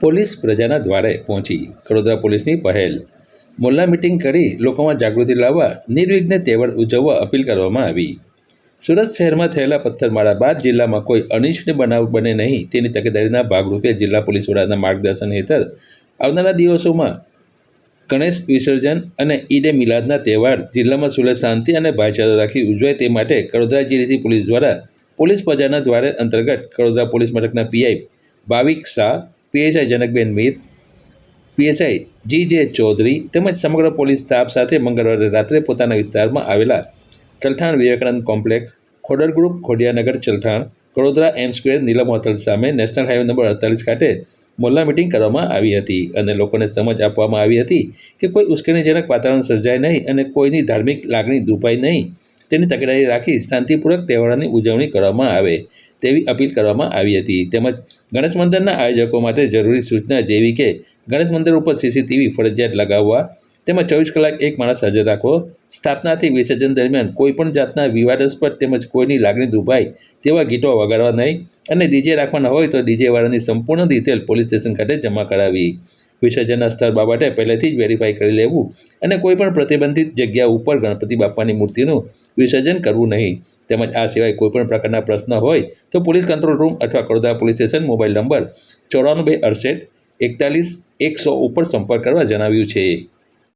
Police પ્રજાના દ્વારે પહોંચી. વડોદરા પોલીસની પહેલ. મોલ્લા મિટિંગ કરી લોકોમાં જાગૃતિ લાવવા, નિર્વિઘ્ને તહેવાર ઉજવવા અપીલ કરવામાં આવી. સુરત શહેરમાં થયેલા પથ્થરમારા બાદ જિલ્લામાં કોઈ અનિચ્છનીય બનાવ બને નહીં તેની તકેદારીના ભાગરૂપે જિલ્લા પોલીસ વડાના માર્ગદર્શન હેઠળ આવનારા દિવસોમાં ગણેશ વિસર્જન અને ઈદે મિલાદના તહેવાર જિલ્લામાં સુરત શાંતિ અને ભાઈચારો રાખી ઉજવાય તે માટે કડોદરા જીડીસી પોલીસ દ્વારા પોલીસ પ્રજાના દ્વારે અંતર્ગત કડોદરા પોલીસ મથકના PI Bhavik Shah PSI Janakben Mir, PSI G J Chaudhari તેમજ સમગ્ર પોલીસ સ્ટાફ સાથે મંગળવારે રાત્રે પોતાના વિસ્તારમાં આવેલા Chalthan Vivekanand complex, Khodar group, Khodiyanagar Chalthan Vadodara M square, Neelam hotel સામે નેશનલ હાઈવે નંબર અડતાલીસ ખાતે મોલ્લા મિટિંગ કરવામાં આવી હતી અને લોકોને સમજ આપવામાં આવી હતી કે કોઈ ઉશ્કેરણીજનક વાતાવરણ સર્જાય નહીં અને કોઈની ધાર્મિક લાગણી દુભાય નહીં. તેની તકેદારી રાખી શાંતિપૂર્વક તહેવારોની ઉજવણી કરવામાં આવે. તેવી અપીલ કરવામાં આવી હતી. તેમજ ગણેશ મંદિરના આયોજકો માટે જરૂરી સૂચના જેવી કે ગણેશ મંદિર ઉપર સીસીટીવી ફરજિયાત લગાવવા તેમજ ચોવીસ કલાક એક માણસ હાજર રાખવો, સ્થાપનાથી વિસર્જન દરમિયાન કોઈપણ જાતના વિવાદાસ્પદ તેમજ કોઈની લાગણી દુભાય તેવા ગીતો વગાડવા નહીં અને ડીજે રાખવાના હોય તો ડીજેવાળાની સંપૂર્ણ ડિટેલ પોલીસ સ્ટેશન ખાતે જમા કરાવી. વિસર્જનના સ્થળ બાબતે પહેલેથી જ વેરીફાઈ કરી લેવું અને કોઈપણ પ્રતિબંધિત જગ્યા ઉપર ગણપતિ બાપાની મૂર્તિનું વિસર્જન કરવું નહીં. તેમજ આ સિવાય કોઈપણ પ્રકારના પ્રશ્ન હોય તો પોલીસ કંટ્રોલ રૂમ અથવા Kadodara police station mobile number ચોરાણું બે અડસઠ એકતાલીસ એકસો ઉપર સંપર્ક કરવા જણાવ્યું છે.